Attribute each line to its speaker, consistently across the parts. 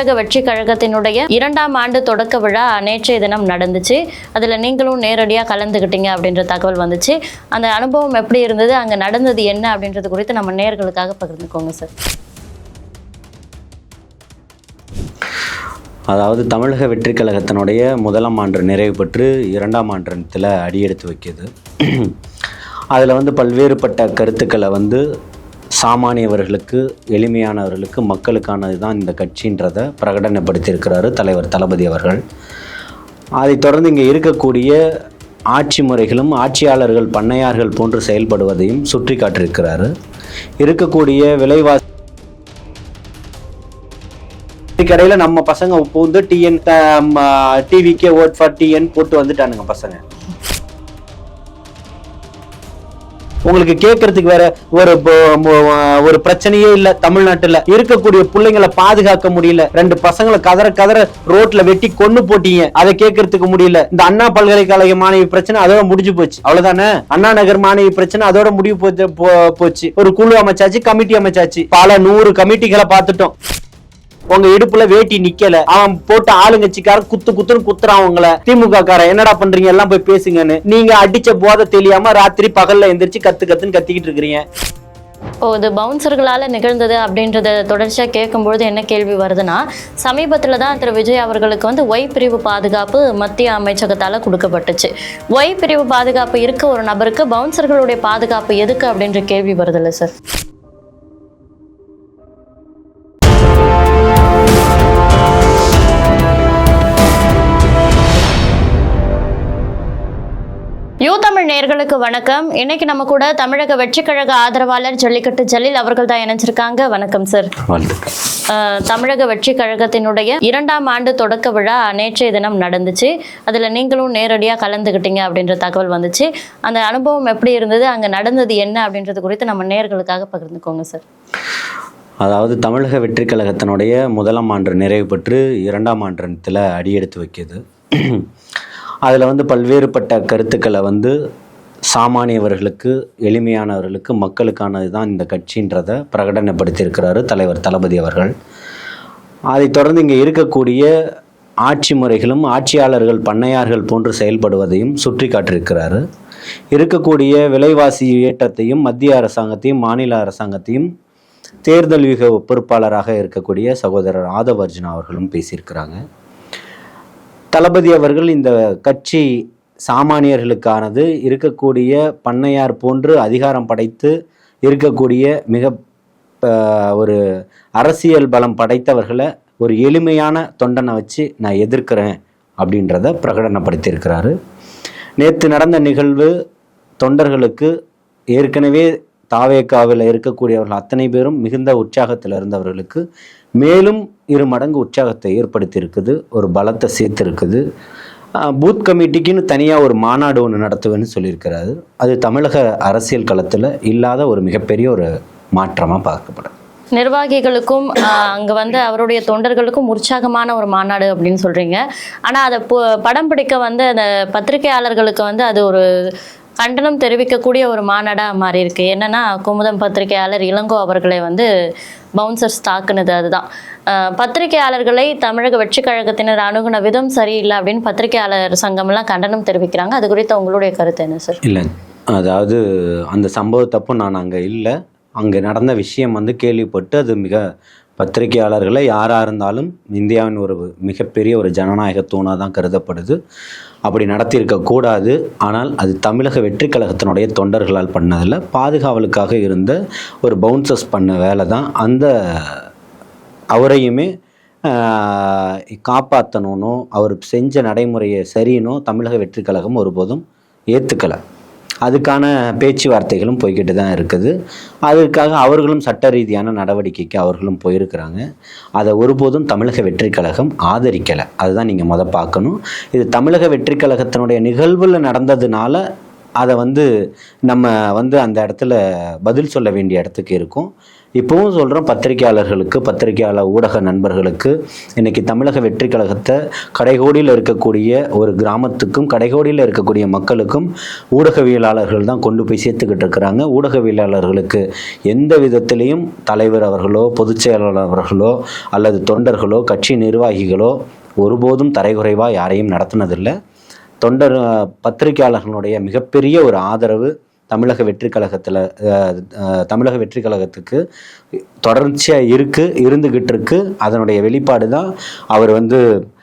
Speaker 1: தமிழக வெற்றி கழகத்தினுடைய இரண்டாம் ஆண்டு தொடக்க விழா நேற்றைய தினம் நடந்துச்சு. அதில் நீங்களும் நேரடியாக கலந்துக்கிட்டீங்க அப்படின்ற தகவல் வந்துச்சு. அந்த அனுபவம் எப்படி இருந்தது? அங்கே நடந்தது என்ன? அப்படின்றது குறித்து நம்ம நேர்களுக்காக பகிர்ந்துக்கோங்க சார்.
Speaker 2: அதாவது தமிழக வெற்றி கழகத்தினுடைய முதலாம் ஆண்டு நிறைவு பெற்று இரண்டாம் ஆண்டத்தில் அடியெடுத்து வைக்கிது. அதில் வந்து பல்வேறுபட்ட கருத்துக்களை வந்து சாமானியவர்களுக்கு எளிமையானவர்களுக்கு மக்களுக்கானது தான் இந்த கட்சின்றதை பிரகடனப்படுத்தியிருக்கிறாரு தலைவர் தளபதி அவர்கள். அதைத் தொடர்ந்து இங்கே இருக்கக்கூடிய ஆட்சி முறைகளும் ஆட்சியாளர்கள் பண்ணையார்கள் போன்று செயல்படுவதையும் சுற்றி காட்டியிருக்கிறாரு இருக்கக்கூடிய விலைவாசி கடையில் நம்ம பசங்க பூந்து டிஎன் டிவிக்கே ஓட் ஃபார் டிஎன் போட்டு வந்துட்டானுங்க பசங்க. உங்களுக்கு கேட்கறதுக்கு வேற ஒரு ஒரு பிரச்சனையே இல்ல. தமிழ்நாட்டுல இருக்கக்கூடிய பிள்ளைங்களை பாதுகாக்க முடியல. ரெண்டு பசங்களை கதற கதற ரோட்ல வெட்டி கொண்டு போட்டீங்க. அதை கேட்கறதுக்கு முடியல. இந்த அண்ணா பல்கலைக்கழக மாணவி பிரச்சனை அதோட முடிஞ்சு போச்சு. அவ்வளவுதானே? அண்ணா நகர் மாணவி பிரச்சனை அதோட முடிவு போச்சு போ- போச்சு. ஒரு குழு அமைச்சாச்சு கமிட்டி அமைச்சாச்சு. பல நூறு கமிட்டிகளை பார்த்துட்டோம். உங்க இடுப்புல வேட்டி நிக்கல. அவன் போட்டு ஆளுங்கட்சிக்காரன் குத்து குத்துன்னு குத்துறான் உங்களை. திமுக காரன் என்னடா பண்றீங்க? எல்லாம் போய் பேசுங்கன்னு. நீங்க அடிச்ச போதை தெரியாம ராத்திரி பகல்ல எந்திரிச்சு கத்து கத்துன்னு கத்திக்கிட்டு இருக்கிறீங்க.
Speaker 1: ஓ இது பவுன்சர்களால் நிகழ்ந்தது அப்படின்றத தொடர்ச்சியாக கேட்கும்பொழுது என்ன கேள்வி வருதுன்னா சமீபத்தில் தான் திரு. விஜய் அவர்களுக்கு வந்து ஒய் பிரிவு பாதுகாப்பு மத்திய அமைச்சகத்தால் கொடுக்கப்பட்டுச்சு. ஒய் பிரிவு பாதுகாப்பு இருக்க ஒரு நபருக்கு பவுன்சர்களுடைய பாதுகாப்பு எதுக்கு அப்படின்ற கேள்வி வருதுல்ல சார்? யூ தமிழ் நேர்களுக்கு வணக்கம். இன்னைக்கு நம்ம கூட தமிழக வெற்றி கழக ஆதரவாளர் ஜல்லிக்கட்டு ஜலீல் அவர்கள் தான் இணைஞ்சிருக்காங்க. வணக்கம் சார் தமிழக வெற்றி கழகத்தினுடைய இரண்டாம் ஆண்டு தொடக்க விழா நேற்றைய தினம் நடந்துச்சு. அதில் நீங்களும் நேரடியாக கலந்துக்கிட்டீங்க அப்படின்ற தகவல் வந்துச்சு. அந்த அனுபவம் எப்படி இருந்தது? அங்கே நடந்தது என்ன அப்படின்றது குறித்து நம்ம நேர்களுக்காக பகிர்ந்துக்கோங்க சார்
Speaker 2: அதாவது தமிழக வெற்றி கழகத்தினுடைய முதலாம் ஆண்டு நிறைவு பெற்று இரண்டாம் ஆண்டத்தில் அடியெடுத்து வைக்கிது. அதில் வந்து பல்வேறுபட்ட கருத்துக்களை வந்து சாமானியவர்களுக்கு எளிமையானவர்களுக்கு மக்களுக்கானது தான் இந்த கட்சின்றதை பிரகடனப்படுத்தியிருக்கிறாரு தலைவர் தளபதி அவர்கள். அதைத் தொடர்ந்து இங்கே இருக்கக்கூடிய ஆட்சி முறைகளும் ஆட்சியாளர்கள் பண்ணையார்கள் போன்று செயல்படுவதையும் சுற்றி காட்டியிருக்கிறாரு இருக்கக்கூடிய விலைவாசி ஏற்றத்தையும் மத்திய அரசாங்கத்தையும் மாநில அரசாங்கத்தையும் தேர்தல் வியூக பொறுப்பாளராக இருக்கக்கூடிய சகோதரர் ஆதவர்ஜுனா அவர்களும் பேசியிருக்கிறாங்க. தளபதி அவர்கள் இந்த கட்சி சாமானியர்களுக்கானது இருக்கக்கூடிய பண்ணையார் போன்று அதிகாரம் படைத்து இருக்கக்கூடிய மிக ஒரு அரசியல் பலம் படைத்தவர்களை ஒரு எளிமையான தொண்டனை வச்சு நான் எதிர்க்கிறேன் அப்படின்றத பிரகடனப்படுத்தியிருக்கிறாரு. நேற்று நடந்த நிகழ்வு தொண்டர்களுக்கு ஏற்கனவே தாவேக்காவில் இருக்கக்கூடியவர்கள் அத்தனை பேரும் மிகுந்த உற்சாகத்தில் இருந்தவர்களுக்கு மேலும் இரு மடங்கு உற்சாகத்தை ஏற்படுத்தியிருக்குது ஒரு பலத்தை சேர்த்துருக்குது. பூத் கமிட்டிக்குன்னு தனியாக ஒரு மாநாடு ஒன்று நடத்துவேன்னு சொல்லியிருக்கிறாரு. அது தமிழக அரசியல் களத்தில் இல்லாத ஒரு மிகப்பெரிய ஒரு மாற்றமாக பார்க்கப்படும்
Speaker 1: நிர்வாகிகளுக்கும் அங்கே வந்து அவருடைய தொண்டர்களுக்கும் உற்சாகமான ஒரு மாநாடு அப்படின்னு சொல்கிறீங்க ஆனால் அதை படம் பிடிக்க வந்து அந்த பத்திரிகையாளர்களுக்கு வந்து அது ஒரு கண்டனம் தெரிவிக்கக்கூடிய ஒரு மாநாடாக மாறி இருக்கு என்னன்னா குமுதம் பத்திரிகையாளர் இளங்கோ அவர்களை வந்து பவுன்சர்ஸ் தாக்குனது அதுதான். பத்திரிகையாளர்களை தமிழக வெற்றி கழகத்தினர் அணுகுன விதம் சரியில்லை அப்படின்னு பத்திரிகையாளர் சங்கம்லாம் கண்டனம் தெரிவிக்கிறாங்க. அது குறித்து உங்களுடைய கருத்து என்ன சார்
Speaker 2: இல்லை அதாவது அந்த சம்பவத்தப்போ நான் அங்கே இல்லை. அங்கே நடந்த விஷயம் வந்து கேள்விப்பட்டு அது மிக பத்திரிகையாளர்களை யாராக இருந்தாலும் இந்தியாவின் ஒரு மிகப்பெரிய ஒரு ஜனநாயக தூணாக தான் கருதப்படுது. அப்படி நடத்தியிருக்க கூடாது. ஆனால் அது தமிழக வெற்றி கழகத்தினுடைய தொண்டர்களால் பண்ணதில் பாதுகாவலுக்காக இருந்த ஒரு பவுன்சர்ஸ் பண்ண வேலை தான். அந்த அவரையுமே காப்பாற்றணும்னோ அவர் செஞ்ச நடைமுறையை சரியினோ தமிழக வெற்றி கழகம் ஒருபோதும் ஏற்றுக்கலை அதுக்கான பேச்சுவார்த்தைகளும் போய்கிட்டு தான் இருக்குது. அதற்காக அவர்களும் சட்ட ரீதியான நடவடிக்கைக்கு அவர்களும் போயிருக்கிறாங்க. அதை ஒருபோதும் தமிழக வெற்றி கழகம் ஆதரிக்கலை. அதுதான் நீங்கள் முத பார்க்கணும். இது தமிழக வெற்றி கழகத்தினுடைய நிகழ்வில் நடந்ததுனால அதை வந்து நம்ம வந்து அந்த இடத்துல பதில் சொல்ல வேண்டிய இடத்துக்கு இருக்கும். இப்போவும் சொல்கிறோம் பத்திரிகையாளர்களுக்கு பத்திரிகையாளர் ஊடக நண்பர்களுக்கு. இன்னைக்கு தமிழக வெற்றி கழகத்தை கடைகோடியில் இருக்கக்கூடிய ஒரு கிராமத்துக்கும் கடைகோடியில் இருக்கக்கூடிய மக்களுக்கும் ஊடகவியலாளர்கள் தான் கொண்டு போய் சேர்த்துக்கிட்டு இருக்கிறாங்க. ஊடகவியலாளர்களுக்கு எந்த விதத்திலையும் தலைவர் அவர்களோ பொதுச் செயலாளர் அவர்களோ அல்லது தொண்டர்களோ கட்சி நிர்வாகிகளோ ஒருபோதும் தரைகுறைவாக யாரையும் நடத்தினதில்லை. தொண்டர் பத்திரிகையாளர்களுடைய மிகப்பெரிய ஒரு ஆதரவு தமிழக வெற்றி கழகத்தில் தமிழக வெற்றி கழகத்துக்கு தொடர்ச்சியாக இருக்குது இருந்துக்கிட்டு இருக்கு. அதனுடைய வெளிப்பாடு தான் அவர் வந்து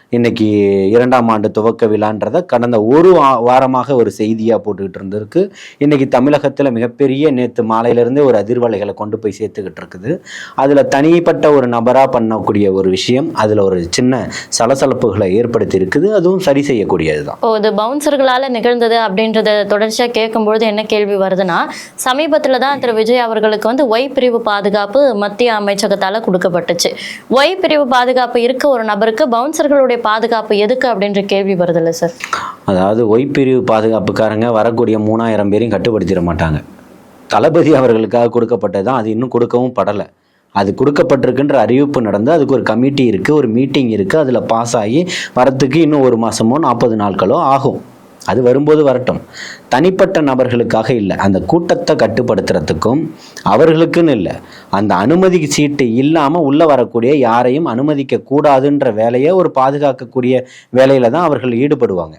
Speaker 2: இன்னைக்கு இரண்டாம் ஆண்டு துவக்க விழான்றதை கடந்த ஒரு வா- வாரமாக ஒரு செய்தியாக போட்டுக்கிட்டு இருந்திருக்கு. இன்னைக்கு தமிழகத்தில் மிகப்பெரிய நேற்று மாலையிலேருந்தே ஒரு அதிர்வலைகளை கொண்டு போய் சேர்த்துக்கிட்டு இருக்குது. அதில் தனிப்பட்ட ஒரு நபராக பண்ணக்கூடிய ஒரு விஷயம் அதில் ஒரு சின்ன சலசலப்புகளை ஏற்படுத்தி இருக்குது. அதுவும் சரி செய்யக்கூடியது தான்
Speaker 1: இப்போ இது பவுன்சர்களால் நிகழ்ந்தது அப்படின்றத தொடர்ச்சியாக கேட்கும்பொழுது என்ன கேள்வி வருதுன்னா சமீபத்தில் தான் திரு விஜய் அவர்களுக்கு வந்து ஒய் பிரிவு பாதுகாப்பு மத்திய அமைச்சகத்தால் கொடுக்கப்பட்டுச்சு. ஒய் பிரிவு பாதுகாப்பு இருக்க ஒரு நபருக்கு பவுன்சர்களுடைய பாதுகாப்பு எதுக்கு அப்படின்ற கேள்வி வருதுல்ல சார்?
Speaker 2: அதாவது ஒய் பிரிவு பாதுகாப்புக்காரங்க வரக்கூடிய மூணாயிரம் பேரையும் கட்டுப்படுத்திட மாட்டாங்க. தளபதி அவர்களுக்காக கொடுக்கப்பட்டது தான் அது இன்னும் கொடுக்கவும் படலை. அது கொடுக்கப்பட்டிருக்குன்ற அறிவிப்பு நடந்து அதுக்கு ஒரு கமிட்டி இருக்குது ஒரு மீட்டிங் இருக்குது அதில் பாஸ் ஆகி வரத்துக்கு இன்னும் ஒரு மாதமோ நாற்பது நாட்களோ ஆகும். அது வரும்போது வரட்டும். தனிப்பட்ட நபர்களுக்காக இல்லை. அந்த கூட்டத்தை கட்டுப்படுத்துறதுக்கும் அவர்களுக்குன்னு இல்லை. அந்த அனுமதி சீட்டு இல்லாமல் உள்ளே வரக்கூடிய யாரையும் அனுமதிக்க கூடாதுன்ற வேலையை ஒரு பாதுகாக்கக்கூடிய வேலையில தான் அவர்கள் ஈடுபடுவாங்க.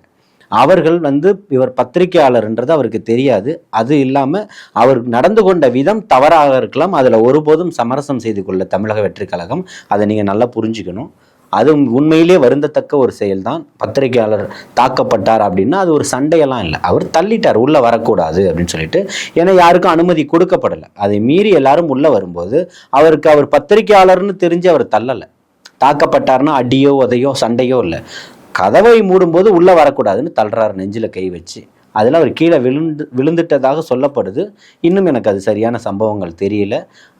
Speaker 2: அவர்கள் வந்து இவர் பத்திரிகையாளர்ன்றது அவருக்கு தெரியாது. அது இல்லாமல் அவர் நடந்து கொண்ட விதம் தவறாக இருக்கலாம். அதில் ஒருபோதும் சமரசம் செய்து கொள்ள தமிழக வெற்றி கழகம் அதை நீங்கள் நல்லா புரிஞ்சுக்கணும். அது உண்மையிலே வருந்தத்தக்க ஒரு செயல்தான். பத்திரிகையாளர் தாக்கப்பட்டார் அப்படின்னா அது ஒரு சண்டையெல்லாம் இல்லை. அவர் தள்ளிட்டார் உள்ளே வரக்கூடாது அப்படின்னு சொல்லிட்டு. ஏன்னா யாருக்கும் அனுமதி கொடுக்கப்படலை. அதை மீறி எல்லாரும் உள்ளே வரும்போது அவருக்கு அவர் பத்திரிகையாளர்னு தெரிஞ்சு அவர் தள்ளலை. தாக்கப்பட்டார்னா அடியோ உதையோ சண்டையோ இல்லை. கதவை மூடும்போது உள்ளே வரக்கூடாதுன்னு தள்ளுறாரு நெஞ்சில் கை வச்சு. அதில் அவர் கீழே விழுந்து விழுந்துட்டதாக சொல்லப்படுது. இன்னும் எனக்கு அது சரியான சம்பவங்கள் தெரியல.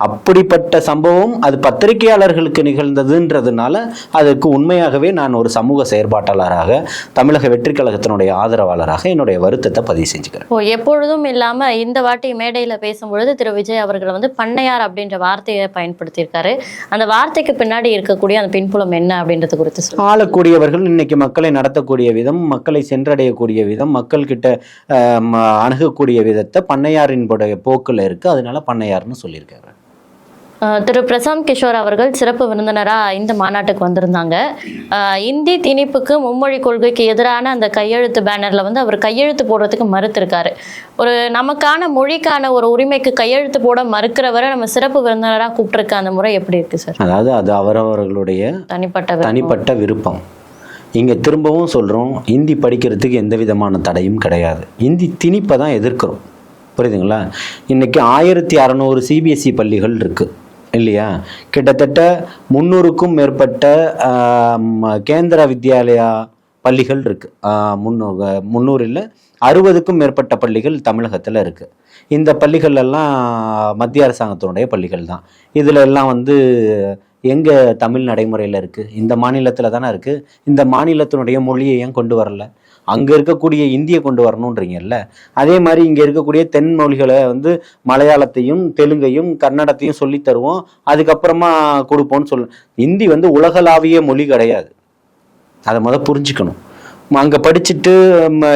Speaker 2: அப்படிப்பட்ட சம்பவம் அது பத்திரிகையாளர்களுக்கு நிகழ்ந்ததுன்றதுனால அதுக்கு உண்மையாகவே நான் ஒரு சமூக செயற்பாட்டாளராக தமிழக வெற்றி கழகத்தினுடைய ஆதரவாளராக என்னுடைய வருத்தத்தை பதிவு செஞ்சுக்கிறேன்.
Speaker 1: ஓ எப்பொழுதும் இல்லாம இந்த வாட்டி மேடையில பேசும்பொழுது திரு விஜய் அவர்கள் வந்து பண்ணையார் அப்படின்ற வார்த்தையை பயன்படுத்தியிருக்காரு. அந்த வார்த்தைக்கு பின்னாடி இருக்கக்கூடிய அந்த பின்புலம் என்ன அப்படின்றது குறித்து
Speaker 2: ஆளக்கூடியவர்கள் இன்னைக்கு மக்களை நடத்தக்கூடிய விதம் மக்களை சென்றடையக்கூடிய விதம் மக்கள்கிட்ட அணுகக்கூடிய விதத்தை பண்ணையாரின்புடைய போக்கில் இருக்கு. அதனால பண்ணையார்னு சொல்லியிருக்காரு.
Speaker 1: திரு பிரசாந்த் கிஷோர் அவர்கள் சிறப்பு விருந்தினரா இந்த மாநாட்டுக்கு வந்திருந்தாங்க. இந்தி திணிப்புக்கு மும்மொழி கொள்கைக்கு எதிரான அந்த கையெழுத்து பேனர்ல வந்து அவர் கையெழுத்து போடுறதுக்கு மறுத்திருக்காரு. ஒரு நமக்கான மொழிக்கான ஒரு உரிமைக்கு கையெழுத்து போட மறுக்கிறவரை நம்ம சிறப்பு விருந்தினரா கூப்பிட்டிருக்க அந்த முறை எப்படி இருக்கு சார்?
Speaker 2: அதாவது அது அவரவர்களுடைய
Speaker 1: தனிப்பட்ட.
Speaker 2: தனிப்பட்ட விருப்பம். இங்கே திரும்பவும் சொல்கிறோம் இந்தி படிக்கிறதுக்கு எந்த விதமான தடையும் கிடையாது. இந்தி திணிப்பை தான் எதிர்க்கிறோம். புரியுதுங்களா? இன்றைக்கி ஆயிரத்தி அறநூறு சிபிஎஸ்சி பள்ளிகள் இருக்குது இல்லையா? கிட்டத்தட்ட முந்நூறுக்கும் மேற்பட்ட கேந்திர வித்யாலயா பள்ளிகள் இருக்குது முன்னூ முந்நூறில் அறுபதுக்கும் மேற்பட்ட பள்ளிகள் தமிழகத்தில் இருக்குது இந்த பள்ளிகள் எல்லாம் மத்திய அரசாங்கத்தினுடைய பள்ளிகள் தான். இதில் எல்லாம் வந்து எங்கே தமிழ் நடைமுறையில் இருக்குது இந்த மாநிலத்தில் தானே இருக்குது இந்த மாநிலத்தினுடைய மொழியை ஏன் கொண்டு வரல? அங்கே இருக்கக்கூடிய இந்தியை கொண்டு வரணுன்றீங்கல்ல அதே மாதிரி இங்கே இருக்கக்கூடிய தென் மொழிகளை வந்து மலையாளத்தையும் தெலுங்கையும் கன்னடத்தையும் சொல்லித் தருவோம். அதுக்கப்புறமா கொடுப்போம்னு சொல்ல. இந்தி வந்து உலகளாவிய மொழி கிடையாது. அதை முதல் புரிஞ்சுக்கணும். அங்கே படிச்சுட்டு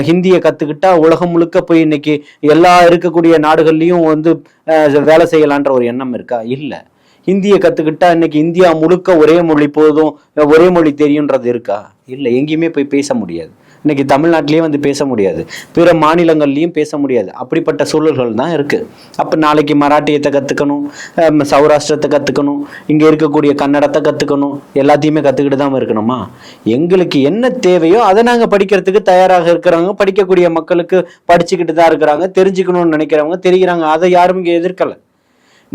Speaker 2: ஹிந்தியை கற்றுக்கிட்டா உலகம் முழுக்க போய் இன்னைக்கு எல்லா இருக்கக்கூடிய நாடுகள்லையும் வந்து வேலை செய்யலான்ற ஒரு எண்ணம் இருக்கா? இல்லை. ஹிந்தியை கற்றுக்கிட்டா இன்னைக்கு இந்தியா முழுக்க ஒரே மொழி போதும் ஒரே மொழி தெரியுன்றது இருக்கா? இல்லை எங்கேயுமே போய் பேச முடியாது. இன்னைக்கு தமிழ்நாட்டிலேயே வந்து பேச முடியாது. பிற மாநிலங்கள்லேயும் பேச முடியாது. அப்படிப்பட்ட சூழல்கள் தான் இருக்குது அப்போ நாளைக்கு மராட்டியத்தை கற்றுக்கணும் சௌராஷ்டிரத்தை கற்றுக்கணும் இங்கே இருக்கக்கூடிய கன்னடத்தை கற்றுக்கணும் எல்லாத்தையுமே கற்றுக்கிட்டு தான் இருக்கணுமா? எங்களுக்கு என்ன தேவையோ அதை நாங்கள் படிக்கிறதுக்கு தயாராக இருக்கிறவங்க படிக்கக்கூடிய மக்களுக்கு படிச்சுக்கிட்டு தான் இருக்கிறாங்க தெரிஞ்சுக்கணும்னு நினைக்கிறவங்க தெரிகிறாங்க அதை யாரும் இங்கே எதிர்க்கலை.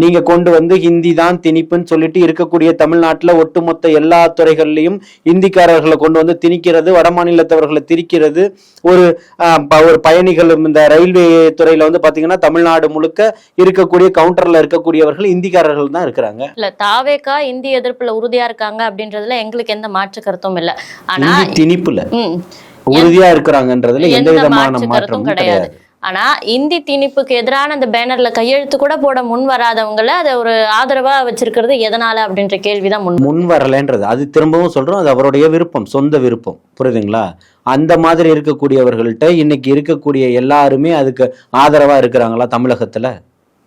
Speaker 2: நீங்க கொண்டு வந்து ஹிந்தி தான் திணிப்புன்னு சொல்லிட்டு இருக்கக்கூடிய தமிழ்நாட்டுல ஒட்டுமொத்த எல்லா துறைகள்லையும் இந்திக்காரர்களை கொண்டு வந்து திணிக்கிறது வட மாநிலத்தவர்களை திரிக்கிறது. ஒரு ஒரு பயணிகளும் இந்த ரயில்வே துறையில வந்து பாத்தீங்கன்னா தமிழ்நாடு முழுக்க இருக்கக்கூடிய கவுண்டர்ல இருக்கக்கூடியவர்கள் இந்திக்காரர்கள் தான் இருக்கிறாங்க.
Speaker 1: இல்ல தாவேக்கா இந்தி எதிர்ப்புல உறுதியா இருக்காங்க அப்படின்றதுல எங்களுக்கு எந்த மாற்று கருத்தும் இல்ல. ஆனா
Speaker 2: திணிப்புல உறுதியா இருக்கிறாங்கன்றதுல எந்த விதமான மாற்றமும்
Speaker 1: கிடையாது. ஆனா இந்தி திணிப்புக்கு எதிரான அந்த பேனர்ல கையெழுத்து கூட போட முன் வராதவங்கள அதை ஒரு ஆதரவா வச்சிருக்கிறது எதனால அப்படின்ற கேள்விதான் முன்
Speaker 2: முன் வரலைன்றது. அது திரும்பவும் சொல்றோம் அது அவருடைய விருப்பம் சொந்த விருப்பம். புரியுதுங்களா? அந்த மாதிரி இருக்கக்கூடியவர்கள்ட்ட இன்னைக்கு இருக்கக்கூடிய எல்லாருமே அதுக்கு ஆதரவா இருக்கிறாங்களா தமிழகத்துல?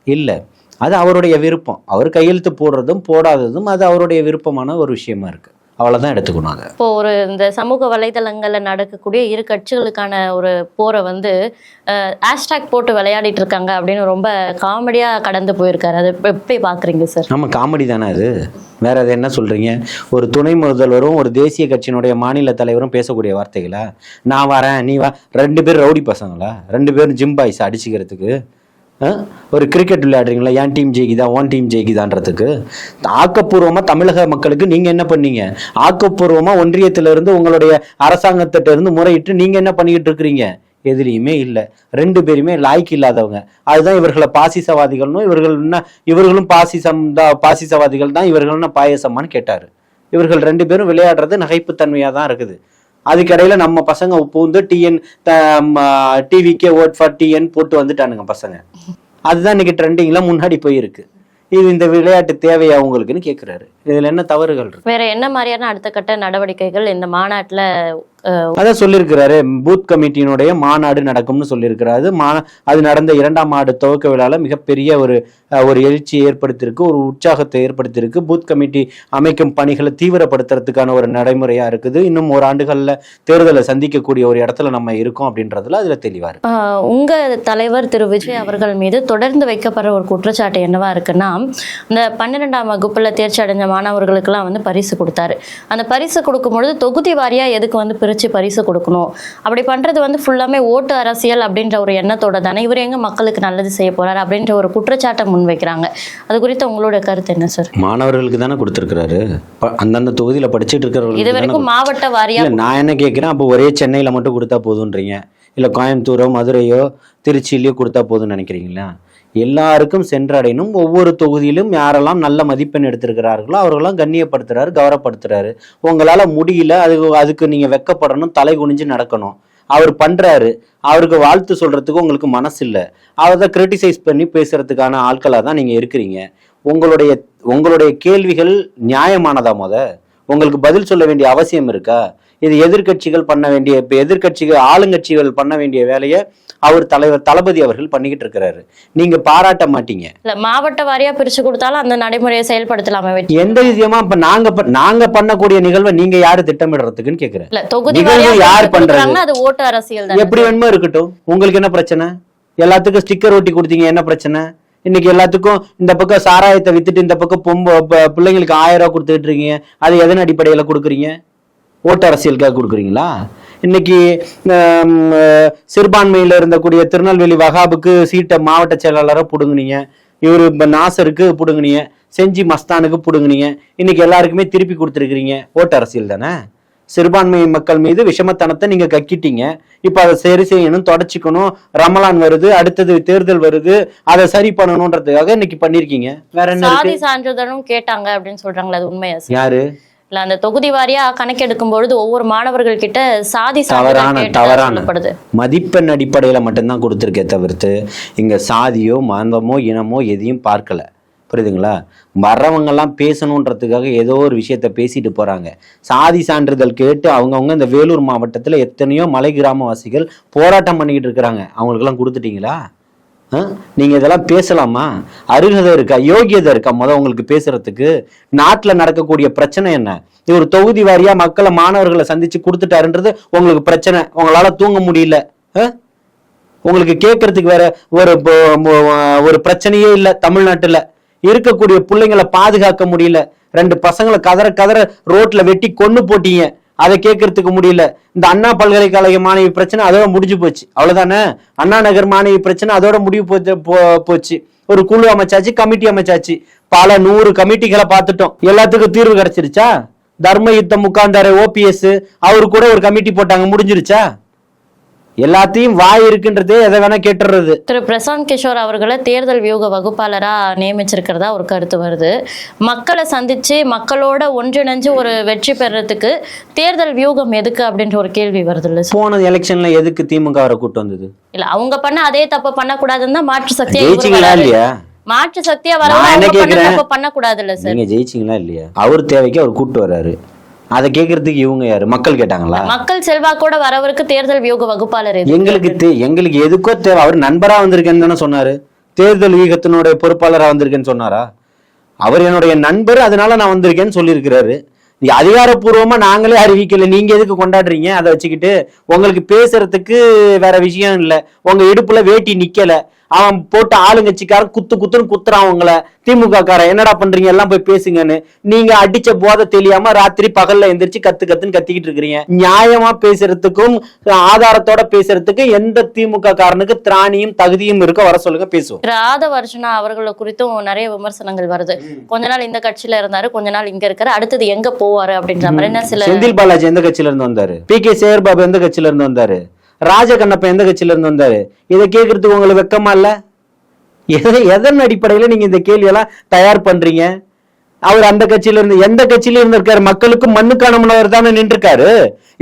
Speaker 2: இல்ல. அது அவருடைய விருப்பம். அவர் கையெழுத்து போடுறதும் போடாததும் அது அவருடைய விருப்பமான ஒரு விஷயமா இருக்கு. அவ்வளவுதான் எடுத்துக்கணும் அதை
Speaker 1: இப்போ ஒரு இந்த சமூக வலைதளங்கள்ல நடக்கக்கூடிய இரு கட்சிகளுக்கான ஒரு போரை வந்து ஹேஷ்டாக் போட்டு விளையாடிட்டு இருக்காங்க அப்படின்னு ரொம்ப காமெடியா கடந்து போயிருக்காரு. அது எப்ப- எப்படி பாக்குறீங்க சார்?
Speaker 2: நம்ம காமெடி தானே அது. வேற அது என்ன சொல்றீங்க? ஒரு துணை முதல்வரும் ஒரு தேசிய கட்சியினுடைய மாநில தலைவரும் பேசக்கூடிய வார்த்தைகளா? நான் வரேன் நீ வா. ரெண்டு பேரும் ரவுடி பசங்களா? ரெண்டு பேரும் ஜிம் பாய்ஸ் அடிச்சுக்கிறதுக்கு? ஒரு கிரிக்கெட் விளையாடுறீங்களா? என் டீம் ஜெயிக்குதா? ஒன் டீம் ஜெயிக்குதான்றதுக்கு? ஆக்கப்பூர்வமாக தமிழக மக்களுக்கு நீங்கள் என்ன பண்ணீங்க? ஆக்கப்பூர்வமாக ஒன்றியத்திலிருந்து உங்களுடைய அரசாங்கத்திட்ட இருந்து முறையிட்டு நீங்கள் என்ன பண்ணிக்கிட்டு இருக்கிறீங்க? எதிரியுமே இல்லை. ரெண்டு பேருமே லாய்க்கு இல்லாதவங்க. அதுதான் இவர்களை பாசிசவாதிகள்னும் இவர்கள் என்ன இவர்களும் பாசிசம் தான் பாசிசவாதிகள் தான் இவர்கள் என்ன பாயசமான்னு கேட்டார். இவர்கள் ரெண்டு பேரும் விளையாடுறது நகைப்புத்தன்மையாக தான் இருக்குது. அதுக்கிடையில நம்ம பசங்க பூந்து டிஎன் டிவிக்கே ஓட் ஃபார் டிஎன் போட்டு வந்துட்டானுங்க பசங்க. அதுதான் இன்னைக்கு ட்ரெண்டிங்ல முன்னாடி போயிருக்கு. இது இந்த விளையாட்டு தேவையா உங்களுக்குன்னு கேக்குறாரு. இதுல என்ன தவறுகள்
Speaker 1: வேற என்ன மாதிரியான அடுத்த கட்ட நடவடிக்கைகள் இந்த மாநாட்டுல
Speaker 2: அதான் சொல்லியிருக்கிறாரு பூத் கமிட்டியினுடைய மாநாடு நடக்கும்னு சொல்லியிருக்கிறாரு மா அது நடந்த இரண்டாம் ஆண்டு துவக்க விழால மிகப்பெரிய ஒரு ஒரு எழுச்சியை ஏற்படுத்தியிருக்கு ஒரு உற்சாகத்தை ஏற்படுத்தியிருக்கு. பூத் கமிட்டி அமைக்கும் பணிகளை தீவிரப்படுத்துறதுக்கான ஒரு நடைமுறையா இருக்குது. இன்னும் ஒரு ஆண்டுகள்ல தேர்தலை சந்திக்கக்கூடிய ஒரு இடத்துல நம்ம இருக்கோம் அப்படின்றதுல அதுல தெளிவா இருக்கு.
Speaker 1: உங்க தலைவர் திரு. விஜய் அவர்கள் மீது தொடர்ந்து வைக்கப்படுற ஒரு குற்றச்சாட்டு என்னவா இருக்குன்னா இந்த பன்னிரெண்டாம் வகுப்புல தேர்ச்சி அடைஞ்ச மாணவர்களுக்கெல்லாம் வந்து பரிசு கொடுத்தாரு. அந்த பரிசு கொடுக்கும் பொழுது தொகுதி வாரியா எதுக்கு வந்து பிரிச்சு பரிசு கொடுக்கணும். அப்படி பண்றது வந்து ஃபுல்லாமே ஓட்டு அரசியல் அப்படின்ற ஒரு எண்ணத்தோட தானே இவர் எங்க மக்களுக்கு நல்லது செய்ய போறாரு அப்படின்ற ஒரு குற்றச்சாட்டை முன்வைக்கிறாங்க அது குறித்து உங்களோட கருத்து என்ன சார்
Speaker 2: மாணவர்களுக்கு தானே கொடுத்துருக்கிறாரு. அந்தந்த தொகுதியில படிச்சுட்டு
Speaker 1: இது
Speaker 2: இருக்கிறவங்களுக்கு தானே
Speaker 1: வரைக்கும் மாவட்ட வாரியா
Speaker 2: இல்ல நான் என்ன கேட்குறேன் அப்போ ஒரே சென்னையில் மட்டும் கொடுத்தா போதுன்றீங்க இல்லை கோயம்புத்தூரோ மதுரையோ திருச்சியிலையோ கொடுத்தா போதும்னு நினைக்கிறீங்களா? எல்லாருக்கும் சென்றடையணும். ஒவ்வொரு தொகுதியிலும் யாரெல்லாம் நல்ல மதிப்பெண் எடுத்திருக்கிறார்களோ அவர்களெல்லாம் கண்ணியப்படுத்துறாரு கௌரவப்படுத்துறாரு. உங்களால முடியல அது அதுக்கு நீங்க வெக்கப்படணும் தலை குனிஞ்சு நடக்கணும். அவர் பண்றாரு. அவருக்கு வாழ்த்து சொல்றதுக்கு உங்களுக்கு மனசு இல்லை அவரை கிரிட்டிசைஸ் பண்ணி பேசுறதுக்கான ஆட்களாக தான் நீங்க இருக்கிறீங்க. உங்களுடைய உங்களுடைய கேள்விகள் நியாயமானதா முத? உங்களுக்கு பதில் சொல்ல வேண்டிய அவசியம் இருக்கா? இது எதிர்க்கட்சிகள் பண்ண வேண்டிய இப்ப எதிர்க்கட்சிகள் ஆளுங்கட்சிகள் பண்ண வேண்டிய வேலையை அவர் தலைவர் தளபதி அவர்கள் பண்ணிக்கிட்டு இருக்கிறாரு. நீங்க பாராட்ட மாட்டீங்க.
Speaker 1: இல்ல மாவட்ட வாரியா பிரிச்சு கொடுத்தாலும் அந்த நடைமுறையை செயல்படுத்தலாமே
Speaker 2: எந்த விஷயமா இப்ப நாங்க நாங்க பண்ணக்கூடிய நிகழ்வை நீங்க யாரு திட்டமிடுறதுக்குன்னு கேக்குறேன்.
Speaker 1: இல்ல தொகுதி
Speaker 2: யார்?
Speaker 1: கொடுக்குறாங்கன்னா அது ஓட்டு அரசியல்
Speaker 2: எப்படி வேணுமோ இருக்கட்டும். உங்களுக்கு என்ன பிரச்சனை? எல்லாத்துக்கும் ஸ்டிக்கர் ஒட்டி கொடுத்தீங்க என்ன பிரச்சனை? இன்னைக்கு எல்லாத்துக்கும் இந்த பக்கம் சாராயத்தை வித்துட்டு இந்த பக்கம் பொம்ப பிள்ளைங்களுக்கு ஆயிரம் ரூபாய் கொடுத்துட்டு இருக்கீங்க. அது எதன் அடிப்படையில கொடுக்குறீங்க? ஓட்டு அரசியலுக்காக கொடுக்குறீங்களா? இன்னைக்கு சிறுபான்மையில இருந்தக்கூடிய திருநெல்வேலி வகாபுக்கு சீட்டை மாவட்ட செயலாளராக புடுங்குனீங்க. இவரு இப்ப நாசருக்கு புடுங்குனீங்க. செஞ்சி மஸ்தானுக்கு புடுங்குனீங்க. இன்னைக்கு எல்லாருக்குமே திருப்பி கொடுத்துருக்கிறீங்க. ஓட்டு அரசியல் தானே? சிறுபான்மை மக்கள் மீது விஷமத்தனத்தை நீங்க கக்கிட்டீங்க. இப்ப அதை சரி செய்யணும் தொடச்சிக்கணும். ரமலான் வருது அடுத்தது தேர்தல் வருது. அதை சரி பண்ணணுன்றதுக்காக இன்னைக்கு பண்ணிருக்கீங்க. வேற என்ன
Speaker 1: சான்றிதழும் கேட்டாங்க அப்படின்னு சொல்றாங்களே அது உண்மையா
Speaker 2: யாரு?
Speaker 1: இல்ல அந்த தொகுதி வாரியா கணக்கெடுக்கும் பொழுது ஒவ்வொரு மாணவர்கள் கிட்ட சாதி
Speaker 2: தவறான தவறான மதிப்பெண் அடிப்படையில மட்டும்தான் கொடுத்துருக்கே தவிர்த்து இங்க சாதியோ மதமோ இனமோ எதையும் பார்க்கல. புரியுதுங்களா? வர்றவங்கெல்லாம் பேசணுன்றதுக்காக ஏதோ ஒரு விஷயத்த பேசிட்டு போறாங்க. சாதி சான்றிதழ் கேட்டு அவங்கவுங்க இந்த வேலூர் மாவட்டத்துல எத்தனையோ மலை கிராமவாசிகள் போராட்டம் பண்ணிக்கிட்டு இருக்கிறாங்க. அவங்களுக்கெல்லாம் கொடுத்துட்டீங்களா? ஆ? நீங்க இதெல்லாம் பேசலாமா? அருகதை இருக்கா? யோகியதை இருக்கா? முத உங்களுக்கு பேசுறதுக்கு? நாட்டுல நடக்கக்கூடிய பிரச்சனை என்ன? இவர் தொகுதி வாரியா மக்களை மாணவர்களை சந்திச்சு கொடுத்துட்டாருன்றது உங்களுக்கு பிரச்சனை. உங்களால தூங்க முடியல. ஆ? உங்களுக்கு கேட்கறதுக்கு வேற ஒரு ஒரு பிரச்சனையே இல்லை தமிழ்நாட்டுல. இருக்கக்கூடிய பிள்ளைங்களை பாதுகாக்க முடியல. ரெண்டு பசங்களை கதற கதற ரோட்ல வெட்டி கொண்டு போட்டீங்க. அதை கேட்கறதுக்கு முடியல. இந்த அண்ணா பல்கலைக்கழக மாணவி பிரச்சனை அதோட முடிஞ்சு போச்சு. அவ்வளவுதானே? அண்ணா நகர் மாணவி பிரச்சனை அதோட முடிவு போச்சு போ- போச்சு. ஒரு குழு அமைச்சாச்சு கமிட்டி அமைச்சாச்சு. பல நூறு கமிட்டிகளை பார்த்துட்டோம். எல்லாத்துக்கும் தீர்வு கிடைச்சிருச்சா? தர்ம யுத்தம் உட்கார்ந்தாரு ஓபிஎஸ் அவரு கூட ஒரு கமிட்டி போட்டாங்க முடிஞ்சிருச்சா? எல்லாத்தையும் வாய் இருக்குன்றதே எதை வேணா கேட்டுறது
Speaker 1: திரு பிரசாந்த் கிஷோர் அவர்களை தேர்தல் வியூக வகுப்பாளரா நியமிச்சிருக்கிறதா ஒரு கருத்து வருது. மக்களை சந்திச்சு மக்களோட ஒன்றிணைஞ்சு ஒரு வெற்றி பெறறதுக்கு தேர்தல் வியூகம் எதுக்கு அப்படின்ற ஒரு கேள்வி வருது இல்ல
Speaker 2: போன எலெக்ஷன்ல எதுக்கு திமுக வர கூட்டு வந்தது?
Speaker 1: இல்ல அவங்க பண்ண அதே தப்பு பண்ணக்கூடாதுன்னு தான் மாற்று சக்தியா.
Speaker 2: இல்லையா?
Speaker 1: மாற்று சக்தியா? தப்பு பண்ணக்கூடாது இல்ல சார்.
Speaker 2: நீங்க ஜெயிச்சிங்களா இல்லையா? அவர் தேவைக்கு அவர் கூட்டு வர்றாரு அதை கேட்கறதுக்கு இவங்க யாரு? மக்கள் கேட்டாங்களா?
Speaker 1: மக்கள் செல்வாக்கோட வரவருக்கு தேர்தல் வியூக வகுப்பாளர்
Speaker 2: எங்களுக்கு எங்களுக்கு எதுக்கோ தேவை. அவர் நண்பரா வந்திருக்கேன்னு தானே சொன்னாரு. தேர்தல் வீகத்தினுடைய பொறுப்பாளரா வந்திருக்கேன்னு சொன்னாரா? அவர் என்னுடைய நண்பர் அதனால நான் வந்திருக்கேன்னு சொல்லியிருக்கிறாரு. அதிகாரப்பூர்வமா நாங்களே அறிவிக்கல. நீங்க எதுக்கு கொண்டாடுறீங்க? அதை வச்சுக்கிட்டு உங்களுக்கு பேசுறதுக்கு வேற விஷயம் இல்ல. உங்க இடுப்புல வேட்டி நிக்கல. அவன் போட்டு ஆளுங்கட்சிக்காரன் குத்து குத்துன்னு குத்துறான் உங்களை. திமுக காரன் என்னடா பண்றீங்க? எல்லாம் போய் பேசுங்கன்னு. நீங்க அடிச்ச போதை தெரியாம ராத்திரி பகல்ல எந்திரிச்சு கத்து கத்துன்னு கத்திக்கிட்டு இருக்கிறீங்க. நியாயமா பேசுறதுக்கும் ஆதாரத்தோட பேசுறதுக்கு எந்த திமுக காரனுக்கு திராணியும் தகுதியும் இருக்க வர சொல்லுங்க பேசுவோம்.
Speaker 1: அர்ஜுனா அவர்களை குறித்தும் நிறைய விமர்சனங்கள் வருது. கொஞ்ச நாள் இந்த கட்சியில இருந்தாரு கொஞ்ச நாள் இங்க இருக்காரு அடுத்தது எங்க போவாரு அப்படின்ற மாதிரி என்ன சில
Speaker 2: செந்தில் பாலாஜி எந்த கட்சியில இருந்து வந்தாரு? பி கே சேகர் பாபு எந்த கட்சியில இருந்து வந்தாரு? ராஜகண்ணப்ப எந்த கட்சியில இருந்து வந்தாரு? இதை கேட்கறதுக்கு உங்களுக்கு வெக்கமா இல்ல? எதை எதன் அடிப்படையில நீங்க இந்த கேள்வியெல்லாம் தயார் பண்றீங்க? அவர் அந்த கட்சியில இருந்து எந்த கட்சியில இருந்திருக்காரு? மக்களுக்கு மண்ணுக்கான முன்னவர் தானே நின்றுருக்காரு.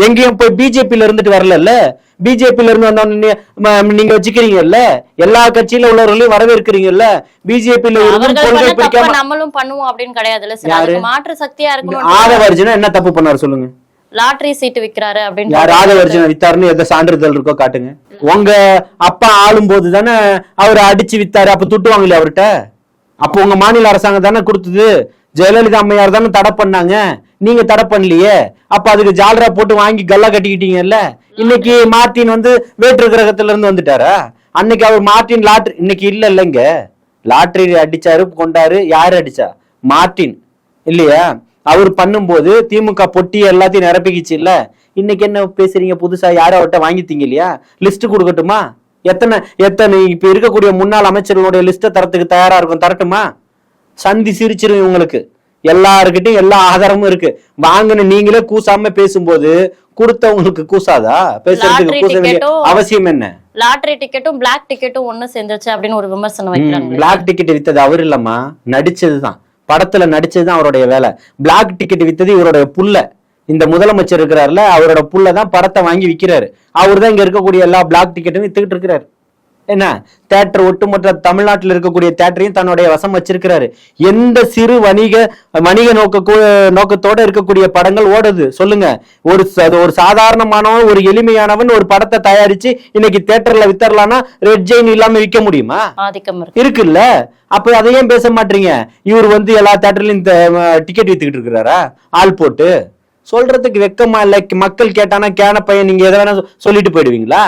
Speaker 2: எங்கேயும் போய் பிஜேபியில இருந்துட்டு வரல பிஜேபியில இருந்து வந்தவன நீங்க வச்சுக்கிறீங்கல்ல? எல்லா கட்சியில உள்ளவர்களையும் வரவேற்கிறீங்கல்ல? பிஜேபியில கொள்கை பிடிக்காம
Speaker 1: நம்மளும் பண்ணுவோம் அப்படின்னு கிடையாதுல்ல? அதுக்கு மாற்று சக்தியா
Speaker 2: என்ன தப்பு பண்ணாரு சொல்லுங்க.
Speaker 1: லாட்டரி சீட்டு விக்கிறாரு அப்படின்னு
Speaker 2: யார் ஆதவர்ஜுன வித்தாருன்னு எந்த சான்றிதழ் இருக்கோ காட்டுங்க. உங்க அப்பா ஆளும் போது தானே அவர் அடிச்சு வித்தாரு அப்ப துட்டுவாங்க இல்லையா அவர்கிட்ட? அப்போ உங்க மாநில அரசாங்கம் தானே கொடுத்தது? ஜெயலலிதா அம்மையார் தானே தடை பண்ணாங்க. நீங்க தடை பண்ணலையே. அப்ப அதுக்கு ஜாலரா போட்டு வாங்கி கல்லா கட்டிக்கிட்டீங்கல்ல? இன்னைக்கு மார்ட்டின் வந்து வேற்று கிரகத்துல இருந்து வந்துட்டாரா? அன்னைக்கு அவர் மார்ட்டின் லாட்ரி இன்னைக்கு இல்ல இல்லைங்க. லாட்டரி அடிச்சாரு கொண்டாரு. யாரு அடிச்சா? மார்ட்டின் இல்லையா? அவர் பண்ணும்போது திமுக பொட்டி எல்லாத்தையும் நிரப்பிக்கிச்சு இல்ல இன்னைக்கு என்ன பேசுறீங்க புதுசா? யாரும் அவர்கிட்ட வாங்கித்தீங்க இல்லையா? லிஸ்ட் கொடுக்கட்டுமா? எத்தனை எத்தனை இப்ப இருக்கக்கூடிய முன்னாள் அமைச்சர்களுடைய லிஸ்ட்டை தரத்துக்கு தயாரா இருக்கும்? தரட்டுமா? சந்தி சிரிச்சிரும் இவங்களுக்கு. எல்லாருக்கிட்டையும் எல்லா ஆதாரமும் இருக்கு. வாங்கின நீங்களே கூசாம பேசும்போது கொடுத்தவங்களுக்கு கூசாதா? பேசுறதுக்கு கூச வேண்டிய அவசியம் என்ன?
Speaker 1: லாட்டரி டிக்கெட்டும் பிளாக் டிக்கெட்டும் ஒண்ணு சேர்ந்துருச்சு அப்படின்னு ஒரு விமர்சனம் வைக்கிறாங்க.
Speaker 2: பிளாக் டிக்கெட் வித்தது அவர் இல்லம்மா. நடிச்சதுதான். படத்துல நடிச்சதுதான் அவருடைய வேலை. பிளாக் டிக்கெட் வித்தது இவருடைய புள்ள இந்த முதலமைச்சர் இருக்கிறாருல அவரோட புள்ள தான் படத்தை வாங்கி விற்கிறாரு அவர் தான் இங்க இருக்கக்கூடிய எல்லா பிளாக் டிக்கெட்டும் வித்துக்கிட்டு இருக்கிறாரு. என்ன? தேட்டர் ஒட்டுமொத்த தமிழ்நாட்டில் இருக்கக்கூடிய தேட்டரையும் தன்னுடைய வசம் வச்சிருக்கிறாரு. எந்த சிறு வணிக வணிக நோக்க நோக்கத்தோட இருக்கக்கூடிய படங்கள் ஓடுது. சொல்லுங்க. ஒரு ச- ஒரு சாதாரணமானவன் ஒரு எளிமையானவன் ஒரு படத்தை தயாரிச்சு இன்னைக்கு தேட்டர்ல வித்தரலாம்னா ரெட் ஜெயின் இல்லாம விற்க முடியுமா? இருக்குல்ல. அப்ப அதை ஏன் பேச மாட்டீங்க? இவர் வந்து எல்லா தேட்டர்லயும் டிக்கெட் வித்துக்கிட்டு இருக்கிறாரா? ஆள் போட்டு. சொல்றதுக்கு வெக்கமா இல்ல. மக்கள் கேட்டானா கேன பையன் நீங்க எதை வேணா சொல்லிட்டு போயிடுவீங்களா?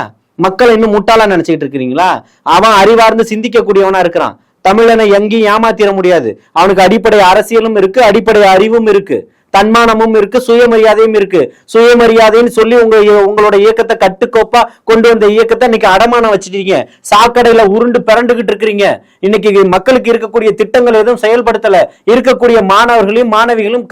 Speaker 2: மக்கள் இன்னும் முட்டாளா நினைச்சிட்டு இருக்கிறீங்களா? அவன் அறிவார்ந்து சிந்திக்கக்கூடியவனா இருக்கிறான். தமிழனை எங்கேயும் ஏமாத்திர முடியாது. அவனுக்கு அடிப்படை அரசியலும் இருக்கு அடிப்படை அறிவும் இருக்கு. தன்மானமும் இருக்கு சுயமரியாதையும் இருக்கு. சுயமரியாதைன்னு சொல்லி உங்க உங்களோட இயக்கத்தை கட்டுக்கோப்பா கொண்டு வந்த இயக்கத்தை இன்னைக்கு அடமானம் வச்சிட்டீங்க. சாக்கடையில உருண்டு பிறண்டுகிட்டு இருக்கிறீங்க. இன்னைக்கு மக்களுக்கு இருக்கக்கூடிய திட்டங்கள் எதுவும் செயல்படுத்தல. இருக்கக்கூடிய மாணவர்களையும் மாணவிகளும்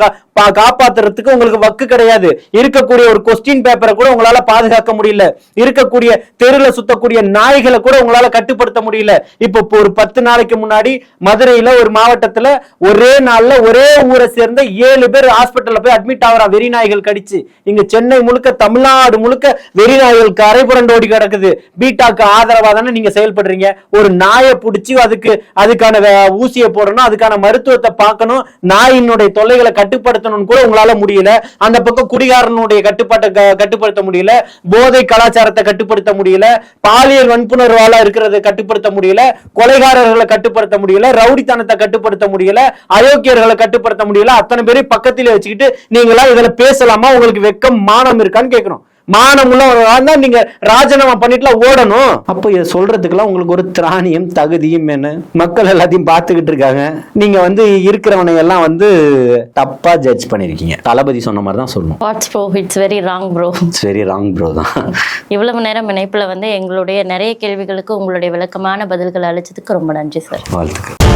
Speaker 2: காப்பாத்துறதுக்கு உங்களுக்கு வக்கு கிடையாது. இருக்கக்கூடிய ஒரு கொஸ்டின் பேப்பரை கூட உங்களால பாதுகாக்க முடியல. இருக்கக்கூடிய தெருல சுத்தக்கூடிய நாய்களை கூட உங்களால கட்டுப்படுத்த முடியல. இப்போ ஒரு பத்து நாளைக்கு முன்னாடி மதுரையில ஒரு மாவட்டத்துல ஒரே நாள்ல ஒரே ஊரை சேர்ந்த ஏழு பேர் ஹாஸ்பிட்டல்ல போய் அட்மிட் ஆகிறா. வெறி நாய்கள் கடிச்சு. இங்க சென்னை முழுக்க தமிழ்நாடு முழுக்க வெறி நாய்களுக்கு அரை புரண்டு ஓடி கிடக்குது. பீட்டாக்கு ஆதரவா தானே நீங்க செயல்படுறீங்க? ஒரு நாயை பிடிச்சி அதுக்கு அதுக்கான ஊசியை போடணும் அதுக்கான மருத்துவத்தை பார்க்கணும். நாயினுடைய தொல்லைகளை கட்டுப்படுத்தணும்னு கூட உங்களால முடியல. அந்த பக்கம் குடிகாரனுடைய கட்டுப்பாட்டை கட்டுப்படுத்த முடியல. போதை கலாச்சாரத்தை கட்டுப்படுத்த முடியல. பாலியல் வன்புணர்வால இருக்கிறத கட்டுப்படுத்த முடியல. கொலைகாரர்களை கட்டுப்படுத்த முடியல. ரவுடித்தனத்தை கட்டுப்படுத்த முடியல. அயோக்கியர்களை கட்டுப்படுத்த முடியல. அத்தனை பேரையும் பக்கத்திலே வச்சுக்கிட்டு நீங்களா இதுல பேசலாமா? உங்களுக்கு வெக்கம் மானம் இருக்கான்னு கேட்கணும் மானம் உள்ள நீங்க ராஜினாமா பண்ணிட்டுலாம் ஓடணும். அப்போ இதை சொல்றதுக்கெல்லாம் உங்களுக்கு ஒரு திராணியம் தகுதியும் என்ன? மக்கள் எல்லாத்தையும் பார்த்துக்கிட்டு இருக்காங்க. நீங்க வந்து இருக்கிறவனை எல்லாம் வந்து தப்பா ஜட்ஜ் பண்ணிருக்கீங்க. தளபதி சொன்ன மாதிரி தான் சொல்லணும்.
Speaker 1: What's bro it's very wrong bro
Speaker 2: it's very wrong bro தான்.
Speaker 1: இவ்வளவு நேரம் இணைப்புல வந்து எங்களுடைய நிறைய கேள்விகளுக்கு உங்களுடைய விளக்கமான பதில்கள் அளிச்சதுக்கு ரொம்ப நன்றி சார்
Speaker 2: வாழ்த்துக்கள்.